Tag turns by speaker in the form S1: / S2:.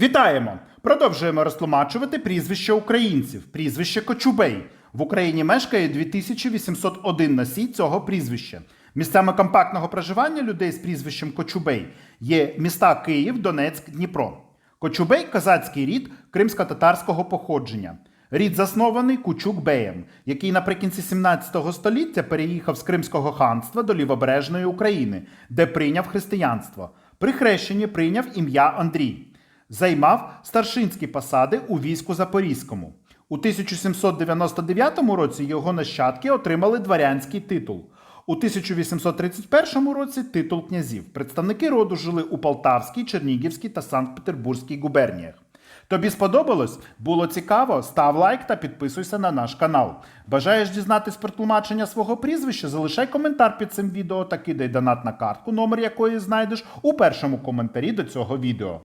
S1: Вітаємо! Продовжуємо розтлумачувати прізвище українців, прізвище Кочубей. В Україні мешкає 2801 носій цього прізвища. Місцями компактного проживання людей з прізвищем Кочубей є міста Київ, Донецьк, Дніпро. Кочубей козацький рід кримсько-татарського походження. Рід заснований Кучук-беєм, який наприкінці 17 століття переїхав з Кримського ханства до лівобережної України, де прийняв християнство. При хрещенні прийняв ім'я Андрій. Займав старшинські посади у війську Запорізькому. У 1799 році його нащадки отримали дворянський титул. У 1831 році титул князів. Представники роду жили у Полтавській, Чернігівській та Санкт-Петербурзькій губерніях. Тобі сподобалось? Було цікаво? Став лайк та підписуйся на наш канал. Бажаєш дізнатись про тлумачення свого прізвища? Залишай коментар під цим відео та кидай донат на картку, номер якої знайдеш у першому коментарі до цього відео.